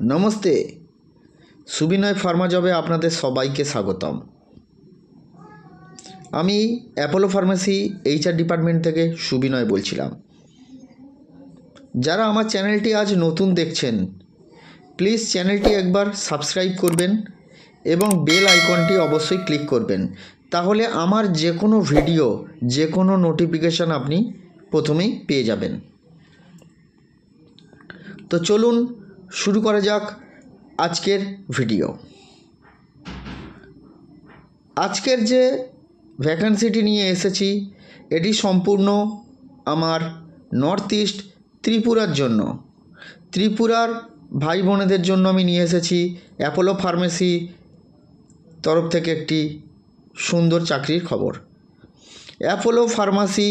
Namaste. Subinay Pharma জবে আপনাদের সবাইকে স্বাগতম। আমি অ্যাপোলো ফার্মেসি এইচআর ডিপার্টমেন্ট থেকে সুবিনয় বলছিলাম। যারা আমার চ্যানেলটি আজ নতুন দেখছেন, প্লিজ চ্যানেলটি একবার সাবস্ক্রাইব করবেন এবং বেল আইকনটি অবশ্যই ক্লিক করবেন। তাহলে আমার যে কোনো ভিডিও যে কোনো নোটিফিকেশান আপনি প্রথমেই পেয়ে যাবেন। তো চলুন শুরু করা যাক আজকের ভিডিও। আজকের যে ভ্যাকান্সিটি নিয়ে এসেছি, এটি সম্পূর্ণ আমার নর্থ ইস্ট ত্রিপুরার জন্য। ত্রিপুরার ভাই বোনেদের জন্য আমি নিয়ে এসেছি অ্যাপোলো ফার্মেসি তরফ থেকে একটি সুন্দর চাকরির খবর। Apollo pharmacy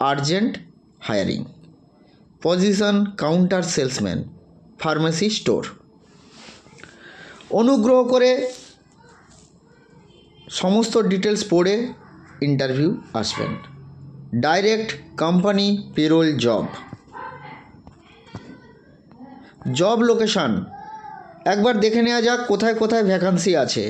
urgent hiring position counter salesman pharmacy store. অনুগ্রহ করে সমস্ত ডিটেলস পড়ে ইন্টারভিউ আসবেন। Direct company payroll job. Job location. একবার দেখে নেওয়া যাক কোথায় কোথায় ভ্যাকান্সি আছে।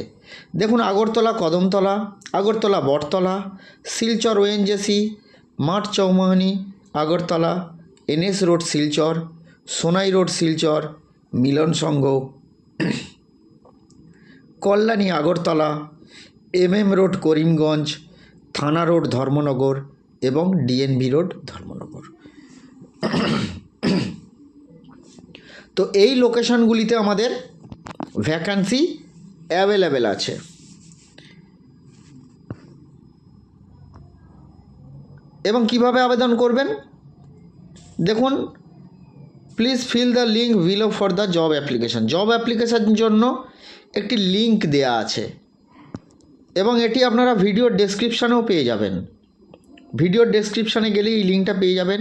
দেখুন আগরতলা কদমতলা, আগরতলা বটতলা, শিলচর ওএনজেসি মাঠ Chaumohani, Agartala NS road Silchar. Sonai road, Silchar, Milan Sangha, Kalyani, Agartala M M road, Karimganj, থানা রোড, ধর্মনগর এবং ডিএনবি রোড, ধর্মনগর। তো এই লোকেশনগুলিতে আমাদের ভ্যাকান্সি অ্যাভেলেবেল আছে। এবং কীভাবে আবেদন করবেন? দেখুন please fill the link below for the job application job application জন্য একটি লিঙ্ক দেয়া আছে। এবং এটি আপনারা ভিডিও ডেসক্রিপশানেও পেয়ে যাবেন। ভিডিও ডেসক্রিপশানে গেলে এই লিঙ্কটা পেয়ে যাবেন।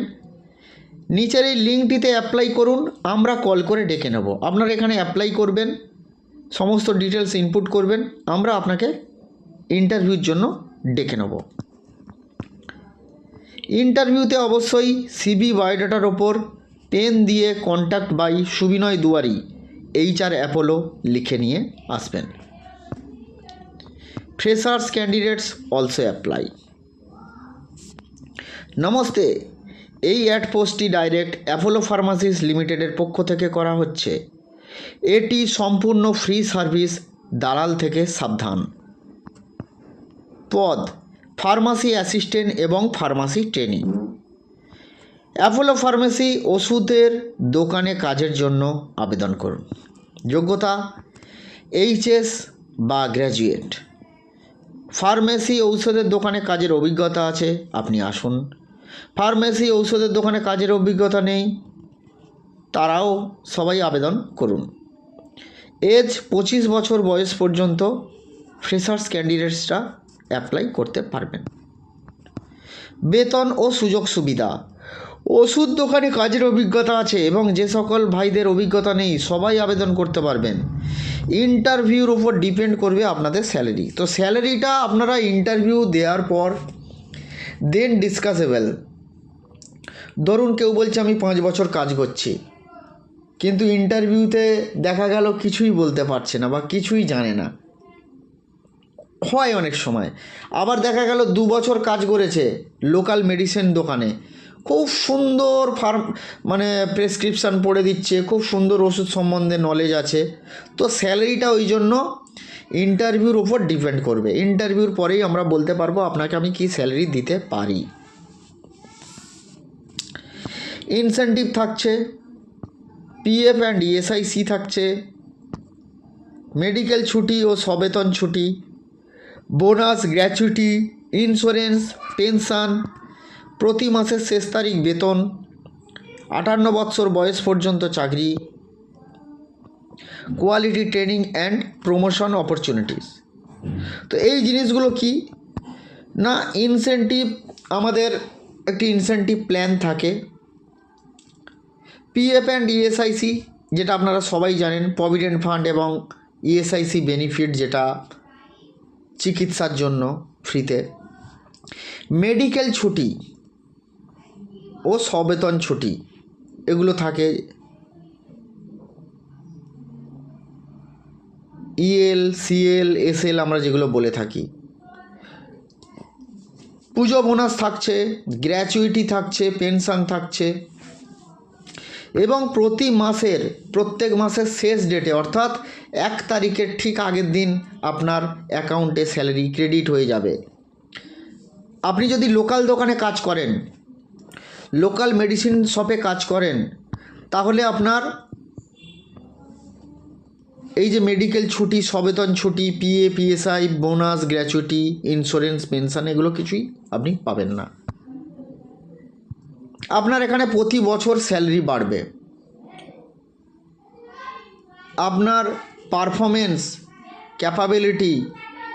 নিচের এই লিঙ্কটিতে অ্যাপ্লাই করুন, আমরা কল করে ডেকে নেব। আপনারা এখানে অ্যাপ্লাই করবেন, সমস্ত ডিটেলস ইনপুট করবেন, আমরা আপনাকে ইন্টারভিউর জন্য ডেকে নেব। ইন্টারভিউতে অবশ্যই সিবি বায়োডাটার ওপর পেন দিয়ে contact by Subinoy Duari HR Apollo লিখে নিয়ে আসবেন। ফ্রেশার্স ক্যান্ডিডেটস অলসো অ্যাপ্লাই নমস্তে, এই অ্যাড পোস্টটি ডাইরেক্ট অ্যাপোলো ফার্মাসিস লিমিটেডের পক্ষ থেকে করা হচ্ছে। এটি সম্পূর্ণ ফ্রি সার্ভিস দালাল থেকে সাবধান। পদ ফার্মাসি অ্যাসিস্ট্যান্ট এবং ফার্মাসি ট্রেনিং অ্যাপোলো ফার্মেসি ওষুধের দোকানে কাজের জন্য আবেদন করুন। যোগ্যতা এইচএস বা গ্র্যাজুয়েট ফার্মেসি ঔষধের দোকানে কাজের অভিজ্ঞতা আছে, আপনি আসুন। ফার্মেসি ঔষধের দোকানে কাজের অভিজ্ঞতা নেই, তারাও সবাই আবেদন করুন। এজ পঁচিশ বছর বয়স পর্যন্ত ফ্রেশার্স ক্যান্ডিডেটসরা অ্যাপ্লাই করতে পারবেন। বেতন ও সুযোগ সুবিধা। ওষুধ দোকানে কাজের অভিজ্ঞতা আছে এবং যে সকল ভাইদের অভিজ্ঞতা নেই, সবাই আবেদন করতে পারবেন। ইন্টারভিউর উপর ডিপেন্ড করবে আপনাদের স্যালারি। তো স্যালারিটা আপনারা ইন্টারভিউ দেওয়ার পর, দেন ডিসকাসেবল। ধরুন কেউ বলছে, আমি পাঁচ বছর কাজ করছি। কিন্তু ইন্টারভিউতে দেখা গেল কিছুই বলতে পারছে না বা কিছুই জানে না। হয় অনেক সময়। আবার দেখা গেল দু বছর কাজ করেছে, লোকাল মেডিসিন দোকানে। খুব সুন্দর ফার্ম মানে প্রেসক্রিপশান পড়ে দিচ্ছে, খুব সুন্দর ওষুধ সম্বন্ধে নলেজ আছে। তো স্যালারিটা ওই জন্য ইন্টারভিউর ওপর ডিপেন্ড করবে। ইন্টারভিউর পরেই আমরা বলতে পারব আপনাকে আমি কি স্যালারি দিতে পারি। ইনসেন্টিভ থাকছে পিএফ অ্যান্ড ইএসআইসি থাকছে মেডিকেল ছুটি ও সবেতন ছুটি বোনাস গ্র্যাচুইটি ইন্স্যুরেন্স পেনশন প্রতি মাসের শেষ তারিখ বেতন, আটান্ন বৎসর বয়স পর্যন্ত চাকরি quality training and promotion opportunities তো এই জিনিসগুলো কি? না ইনসেন্টিভ আমাদের একটি ইনসেন্টিভ প্ল্যান থাকে। পিএফ অ্যান্ড ইএসআইসি যেটা আপনারা সবাই জানেন প্রভিডেন্ট ফান্ড এবং ইএসআইসি বেনিফিট যেটা চিকিৎসার জন্য ফ্রিতে মেডিকেল ছুটি ও সবেতন ছুটি। এগুলো থাকে ইএল সিএল এসএল আমরা যেগুলো বলে থাকি। পুজো বোনাস থাকছে, গ্র্যাচুইটি থাকছে, পেনশন থাকছে। এবং প্রতি মাসের, প্রত্যেক মাসের শেষ ডেটে, অর্থাৎ এক তারিখের ঠিক আগের দিন আপনার অ্যাকাউন্টে স্যালারি ক্রেডিট হয়ে যাবে। আপনি যদি লোকাল দোকানে কাজ করেন লোকাল মেডিসিন শপে কাজ করেন, তাহলে আপনার এই যে মেডিকেল ছুটি, সবেতন ছুটি PA PSI bonus, gratuity, insurance, pension, এগুলো কিছুই আপনি পাবেন না। আপনার এখানে প্রতি বছর স্যালারি বাড়বে। আপনার পারফরমেন্স ক্যাপাবিলিটি,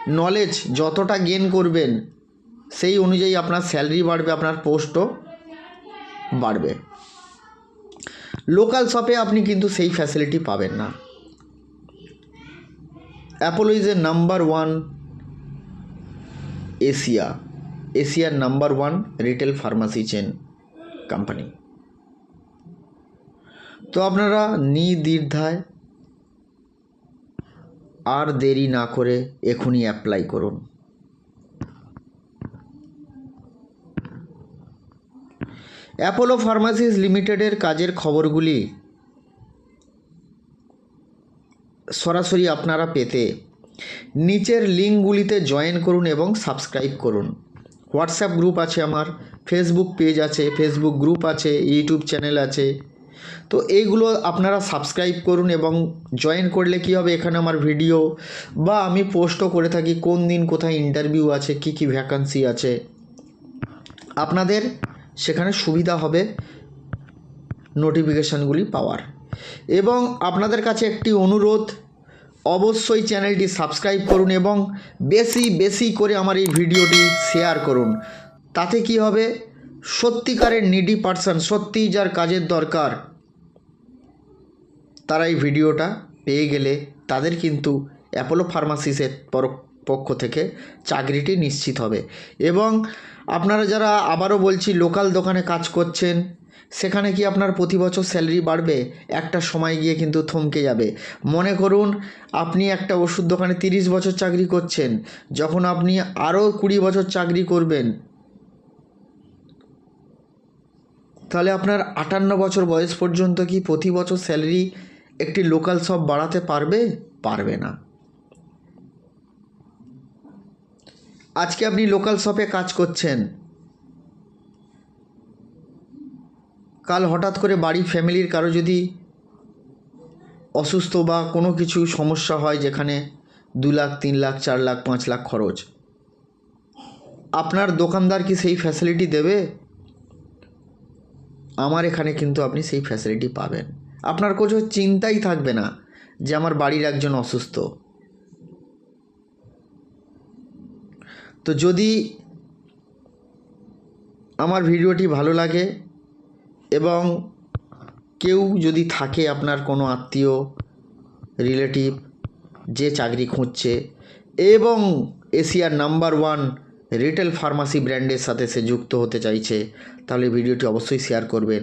নলেজ যতটা গেন করবেন, সেই অনুযায়ী আপনার স্যালারি বাড়বে, আপনার পোস্টও বাড়বে। লোকাল শপে আপনি কিন্তু সেই ফ্যাসিলিটি পাবেন না। Apollo is a number one Asia এশিয়ার number one retail pharmacy chain company তো আপনারা নির্দ্বিধায় আর দেরি না করে এখনই অ্যাপ্লাই করুন। অ্যাপোলো ফার্মাসিস লিমিটেডের কাজের খবরগুলি সরাসরি আপনারা পেতে নিচের লিঙ্কগুলিতে জয়েন করুন এবং সাবস্ক্রাইব করুন। হোয়াটসঅ্যাপ গ্রুপ আছে আমার, ফেসবুক পেজ আছে, ফেসবুক গ্রুপ আছে, ইউটিউব চ্যানেল আছে। তো এইগুলো আপনারা সাবস্ক্রাইব করুন এবং জয়েন করলে কি হবে এখানে আমার ভিডিও বা আমি পোস্টও করে থাকি কোন দিন কোথায় ইন্টারভিউ আছে, কি কি ভ্যাকান্সি আছে। আপনাদের সেখানে সুবিধা হবে নোটিফিকেশানগুলি পাওয়ার। এবং আপনাদের কাছে একটি অনুরোধ, অবশ্যই চ্যানেলটি সাবস্ক্রাইব করুন এবং বেশি বেশি করে আমার এই ভিডিওটি শেয়ার করুন। তাতে কি হবে? সত্যিকারের নিডি পার্সন সত্যিই যার কাজের দরকার, তারা এই ভিডিওটা পেয়ে গেলে তাদের কিন্তু অ্যাপোলো ফার্মাসিসের পর- পক্ষ থেকে চাকরিটি নিশ্চিত হবে। এবং আপনারা যারা আবারও বলছি লোকাল দোকানে কাজ করছেন, সেখানে কি আপনার প্রতি বছর স্যালারি বাড়বে? একটা সময় গিয়ে কিন্তু থমকে যাবে। মনে করুন, আপনি একটা ওষুধ দোকানে তিরিশ বছর চাকরি করছেন, যখন আপনি আরও কুড়ি বছর চাকরি করবেন, তাহলে আপনার আটান্ন বছর বয়স পর্যন্ত কি প্রতি বছর স্যালারি একটি লোকাল শপ বাড়াতে পারবে? পারবে না। আজকে আপনি লোকাল শপে কাজ করছেন। কাল হঠাৎ করে বাড়ি ফ্যামিলির কারও যদি অসুস্থ বা কোনো কিছু সমস্যা হয় যেখানে দু লাখ, তিন লাখ, চার লাখ, পাঁচ লাখ খরচ, আপনার দোকানদার কি সেই ফ্যাসিলিটি দেবে? আমার এখানে কিন্তু আপনি সেই ফ্যাসিলিটি পাবেন। আপনার কোনো চিন্তাই থাকবে না যে আমার বাড়ির একজন অসুস্থ। তো যদি আমার ভিডিওটি ভালো লাগে এবং কেউ যদি থাকে আপনার কোনো আত্মীয় রিলেটিভ যে চাকরি খুঁজছে এবং এশিয়ার নাম্বার ওয়ান রিটেল ফার্মাসি ব্র্যান্ডের সাথে সে যুক্ত হতে চাইছে, তাহলে ভিডিওটি অবশ্যই শেয়ার করবেন।